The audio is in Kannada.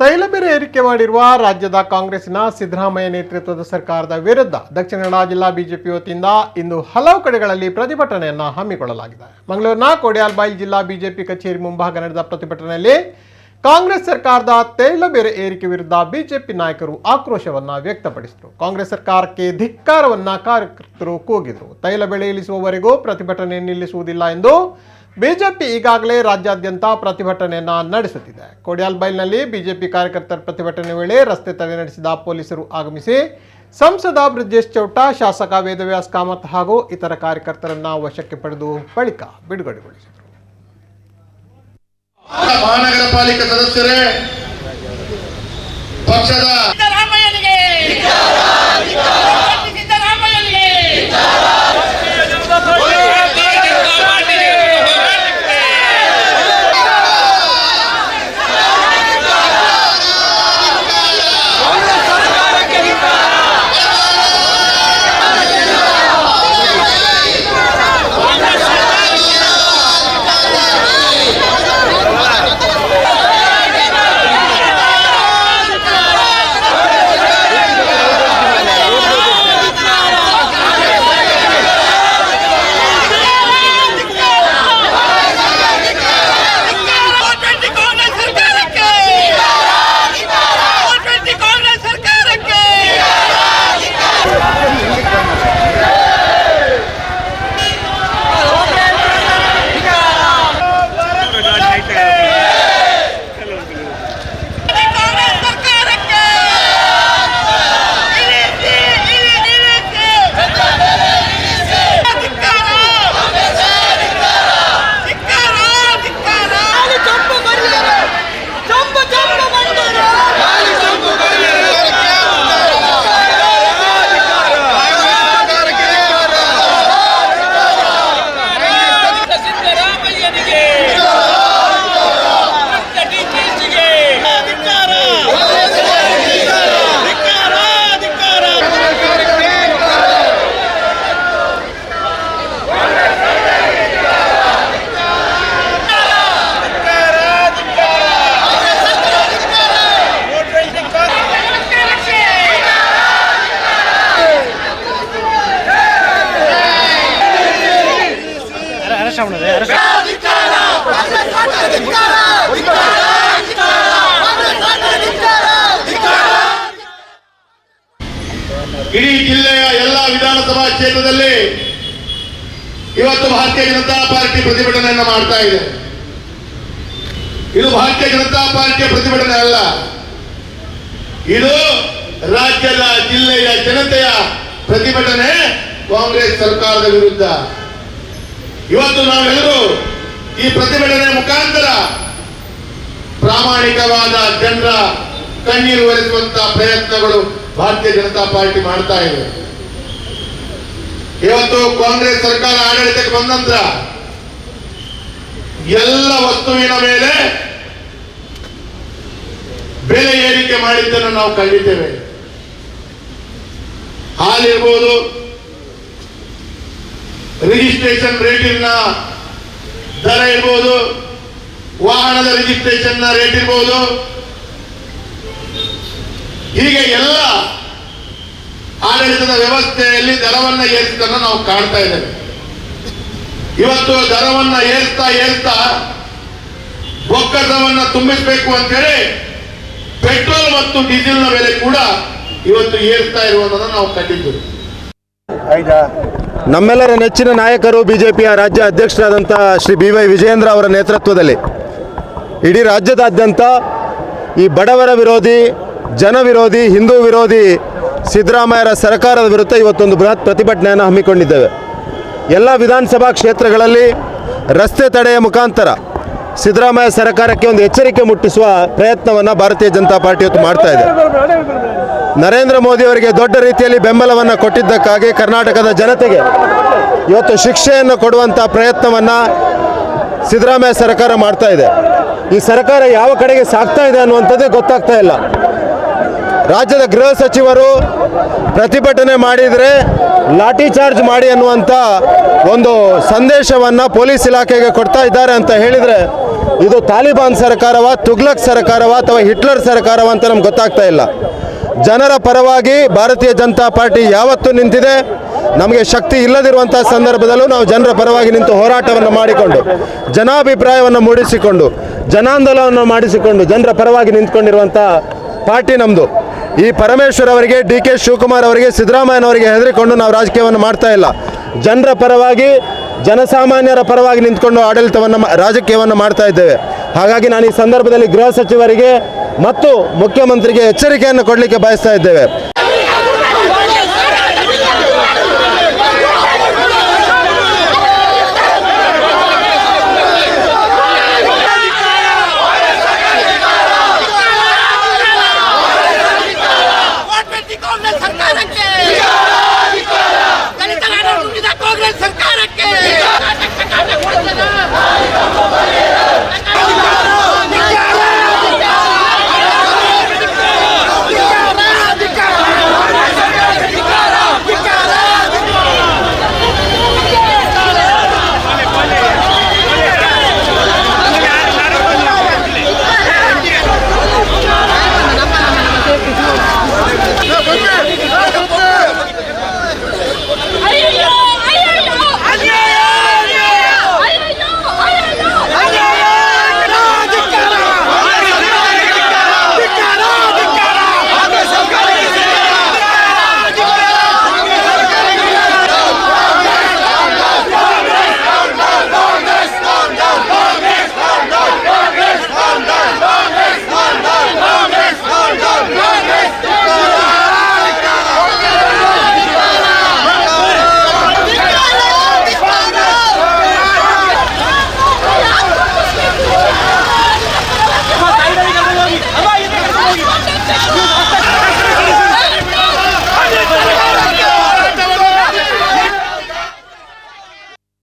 ತೈಲ ಬೆಲೆ ಏರಿಕೆ ಮಾಡಿರುವ ರಾಜ್ಯದ ಕಾಂಗ್ರೆಸ್ಸಿನ ಸಿದ್ದರಾಮಯ್ಯ ನೇತೃತ್ವದ ಸರ್ಕಾರದ ವಿರುದ್ಧ ದಕ್ಷಿಣ ಕನ್ನಡ ಜಿಲ್ಲಾ ಬಿಜೆಪಿ ವತಿಯಿಂದ ಇಂದು ಹಲವು ಕಡೆಗಳಲ್ಲಿ ಪ್ರತಿಭಟನೆಯನ್ನು ಹಮ್ಮಿಕೊಳ್ಳಲಾಗಿದೆ. ಮಂಗಳೂರಿನ ಕೋಡಿಯಾಲ್ಬಾಯಿಲ್ ಜಿಲ್ಲಾ ಬಿಜೆಪಿ ಕಚೇರಿ ಮುಂಭಾಗ ನಡೆದ ಪ್ರತಿಭಟನೆಯಲ್ಲಿ ಕಾಂಗ್ರೆಸ್ ಸರ್ಕಾರದ ತೈಲ ಬೆಲೆ ಏರಿಕೆ ವಿರುದ್ಧ ಬಿಜೆಪಿ ನಾಯಕರು ಆಕ್ರೋಶವನ್ನ ವ್ಯಕ್ತಪಡಿಸಿದರು. ಕಾಂಗ್ರೆಸ್ ಸರ್ಕಾರಕ್ಕೆ ಧಿಕ್ಕಾರವನ್ನ ಕಾರ್ಯಕರ್ತರು ಕೂಗಿದರು. ತೈಲ ಬೆಲೆ ಇಳಿಸುವವರೆಗೂ ಪ್ರತಿಭಟನೆ ನಿಲ್ಲಿಸುವುದಿಲ್ಲ ಎಂದು ಬಿಜೆಪಿ ಈಗಾಗಲೇ ರಾಜ್ಯಾದ್ಯಂತ ಪ್ರತಿಭಟನೆಯನ್ನ ನಡೆಸುತ್ತಿದೆ. ಕೋಡಿಯಾಲ್ಬೈಲ್ನಲ್ಲಿ ಬಿಜೆಪಿ ಕಾರ್ಯಕರ್ತರ ಪ್ರತಿಭಟನೆ ವೇಳೆ ರಸ್ತೆ ತಡೆ ನಡೆಸಿದ ಪೊಲೀಸರು ಆಗಮಿಸಿ ಸಂಸದ ಬ್ರಿಜೇಶ್ ಚೌಟ ಶಾಸಕ ವೇದವ್ಯಾಸ್ ಕಾಮತ್ ಹಾಗೂ ಇತರ ಕಾರ್ಯಕರ್ತರನ್ನ ವಶಕ್ಕೆ ಪಡೆದು ಬಳಿಕ ಬಿಡುಗಡೆಗೊಳಿಸಿದರು. ಮಹಾನಗರ ಪಾಲಿಕೆ ಸದಸ್ಯರೇ ಪಕ್ಷದ ಸಿದ್ದರಾಮಯ್ಯನಿಗೆ! ಸಿದ್ದರಾಮಯ್ಯನಿಗೆ! ಇವತ್ತು ಭಾರತೀಯ ಜನತಾ ಪಾರ್ಟಿ ಪ್ರತಿಭಟನೆಯನ್ನ ಮಾಡ್ತಾ ಇದೆ. ಇದು ಭಾರತೀಯ ಜನತಾ ಪಾರ್ಟಿಯ ಪ್ರತಿಭಟನೆ ಅಲ್ಲ. ಇದು ರಾಜ್ಯದ ಜಿಲ್ಲೆಯ ಜನತೆಯ ಪ್ರತಿಭಟನೆ ಕಾಂಗ್ರೆಸ್ ಸರ್ಕಾರದ ವಿರುದ್ಧ. ಇವತ್ತು ನಾವೆಲ್ಲರೂ ಈ ಪ್ರತಿಭಟನೆ ಮುಖಾಂತರ ಪ್ರಾಮಾಣಿಕವಾದ ಜನರ ಕಣ್ಣೀರು ಒರೆಸುವಂತಹ ಪ್ರಯತ್ನಗಳು ಭಾರತೀಯ ಜನತಾ ಪಾರ್ಟಿ ಮಾಡ್ತಾ ಇದೆ. ಇವತ್ತು ಕಾಂಗ್ರೆಸ್ ಸರ್ಕಾರ ಆಡಳಿತಕ್ಕೆ ಬಂದ ನಂತರ ಎಲ್ಲ ವಸ್ತುವಿನ ಮೇಲೆ ಬೆಲೆ ಏರಿಕೆ ಮಾಡಿದ್ದನ್ನು ನಾವು ಕಂಡಿದ್ದೇವೆ. ಹಾಲಿರ್ಬೋದು ರಿಜಿಸ್ಟ್ರೇಷನ್ ರೇಟಿನ ದರ ಇರ್ಬೋದು, ವಾಹನದ ರಿಜಿಸ್ಟ್ರೇಷನ್ ರೇಟ್ ಇರ್ಬೋದು. ಹೀಗೆ ಎಲ್ಲ ಆಡಳಿತದ ವ್ಯವಸ್ಥೆಯಲ್ಲಿ ದರವನ್ನ ಏರಿಸಿದನ್ನು ನಾವು ಕಾಣ್ತಾ ಇದ್ದೇವೆ. ಇವತ್ತು ದರವನ್ನ ಏರ್ತಾ ಏರ್ತಾ ಒಕ್ಕಸವನ್ನ ತುಂಬಿಸಬೇಕು ಅಂತೇಳಿ ಪೆಟ್ರೋಲ್ ಮತ್ತು ಡೀಸೆಲ್ನ ಬೆಲೆ ಕೂಡ ಇವತ್ತು ಏರ್ತಾ ಇರುವುದನ್ನು ನಾವು ಕಂಡಿದ್ದೇವೆ. ನಮ್ಮೆಲ್ಲರ ನೆಚ್ಚಿನ ನಾಯಕರು ಬಿಜೆಪಿಯ ರಾಜ್ಯ ಅಧ್ಯಕ್ಷರಾದಂಥ ಶ್ರೀ ಬಿ ವೈ ವಿಜಯೇಂದ್ರ ಅವರ ನೇತೃತ್ವದಲ್ಲಿ ಇಡೀ ರಾಜ್ಯದಾದ್ಯಂತ ಈ ಬಡವರ ವಿರೋಧಿ, ಜನ ವಿರೋಧಿ, ಹಿಂದೂ ವಿರೋಧಿ ಸಿದ್ದರಾಮಯ್ಯರ ಸರ್ಕಾರದ ವಿರುದ್ಧ ಇವತ್ತೊಂದು ಬೃಹತ್ ಪ್ರತಿಭಟನೆಯನ್ನು ಹಮ್ಮಿಕೊಂಡಿದ್ದೇವೆ. ಎಲ್ಲ ವಿಧಾನಸಭಾ ಕ್ಷೇತ್ರಗಳಲ್ಲಿ ರಸ್ತೆ ತಡೆಯ ಮುಖಾಂತರ ಸಿದ್ದರಾಮಯ್ಯ ಸರ್ಕಾರಕ್ಕೆ ಒಂದು ಎಚ್ಚರಿಕೆ ಮುಟ್ಟಿಸುವ ಪ್ರಯತ್ನವನ್ನು ಭಾರತೀಯ ಜನತಾ ಪಾರ್ಟಿ ಇವತ್ತು ಮಾಡ್ತಾ ಇದೆ. ನರೇಂದ್ರ ಮೋದಿಯವರಿಗೆ ದೊಡ್ಡ ರೀತಿಯಲ್ಲಿ ಬೆಂಬಲವನ್ನು ಕೊಟ್ಟಿದ್ದಕ್ಕಾಗಿ ಕರ್ನಾಟಕದ ಜನತೆಗೆ ಇವತ್ತು ಶಿಕ್ಷೆಯನ್ನು ಕೊಡುವಂಥ ಪ್ರಯತ್ನವನ್ನು ಸಿದ್ದರಾಮಯ್ಯ ಸರ್ಕಾರ ಮಾಡ್ತಾ ಇದೆ. ಈ ಸರ್ಕಾರ ಯಾವ ಕಡೆಗೆ ಸಾಗ್ತಾ ಇದೆ ಅನ್ನುವಂಥದ್ದೇ ಗೊತ್ತಾಗ್ತಾ ಇಲ್ಲ. ರಾಜ್ಯದ ಗೃಹ ಸಚಿವರು ಪ್ರತಿಭಟನೆ ಮಾಡಿದರೆ ಲಾಠಿ ಚಾರ್ಜ್ ಮಾಡಿ ಅನ್ನುವಂಥ ಒಂದು ಸಂದೇಶವನ್ನು ಪೊಲೀಸ್ ಇಲಾಖೆಗೆ ಕೊಡ್ತಾ ಇದ್ದಾರೆ ಅಂತ ಹೇಳಿದರೆ, ಇದು ತಾಲಿಬಾನ್ ಸರ್ಕಾರವಾ, ತುಗ್ಲಕ್ ಸರ್ಕಾರವಾ ಅಥವಾ ಹಿಟ್ಲರ್ ಸರ್ಕಾರವ ಅಂತ ನಮ್ಗೆ ಗೊತ್ತಾಗ್ತಾ ಇಲ್ಲ. ಜನರ ಪರವಾಗಿ ಭಾರತೀಯ ಜನತಾ ಪಾರ್ಟಿ ಯಾವತ್ತೂ ನಿಂತಿದೆ. ನಮಗೆ ಶಕ್ತಿ ಇಲ್ಲದಿರುವಂಥ ಸಂದರ್ಭದಲ್ಲೂ ನಾವು ಜನರ ಪರವಾಗಿ ನಿಂತು ಹೋರಾಟವನ್ನು ಮಾಡಿಕೊಂಡು, ಜನಾಭಿಪ್ರಾಯವನ್ನು ಮೂಡಿಸಿಕೊಂಡು, ಜನಾಂದೋಲನವನ್ನು ಮಾಡಿಸಿಕೊಂಡು ಜನರ ಪರವಾಗಿ ನಿಂತ್ಕೊಂಡಿರುವಂಥ ಪಾರ್ಟಿ ನಮ್ಮದು ಈ ಪರಮೇಶ್ವರ್ ಅವರಿಗೆ ಡಿ ಕೆ ಶಿವಕುಮಾರ್ ಅವರಿಗೆ ಸಿದ್ದರಾಮಯ್ಯನವರಿಗೆ ಹೆದರಿಕೊಂಡು ನಾವು ರಾಜಕೀಯವನ್ನು ಮಾಡ್ತಾ ಇಲ್ಲ. ಜನರ ಪರವಾಗಿ, ಜನಸಾಮಾನ್ಯರ ಪರವಾಗಿ ನಿಂತ್ಕೊಂಡು ಆಡಳಿತವನ್ನು ರಾಜಕೀಯವನ್ನು ಮಾಡ್ತಾ ಇದ್ದೇವೆ. ಹಾಗಾಗಿ ನಾನು ಈ ಸಂದರ್ಭದಲ್ಲಿ ಗೃಹ ಸಚಿವರಿಗೆ ಮತ್ತು ಮುಖ್ಯಮಂತ್ರಿಗೆ ಎಚ್ಚರಿಕೆಯನ್ನು ಕೊಡಲಿಕ್ಕೆ ಬಯಸ್ತಾ ಇದ್ದೇವೆ.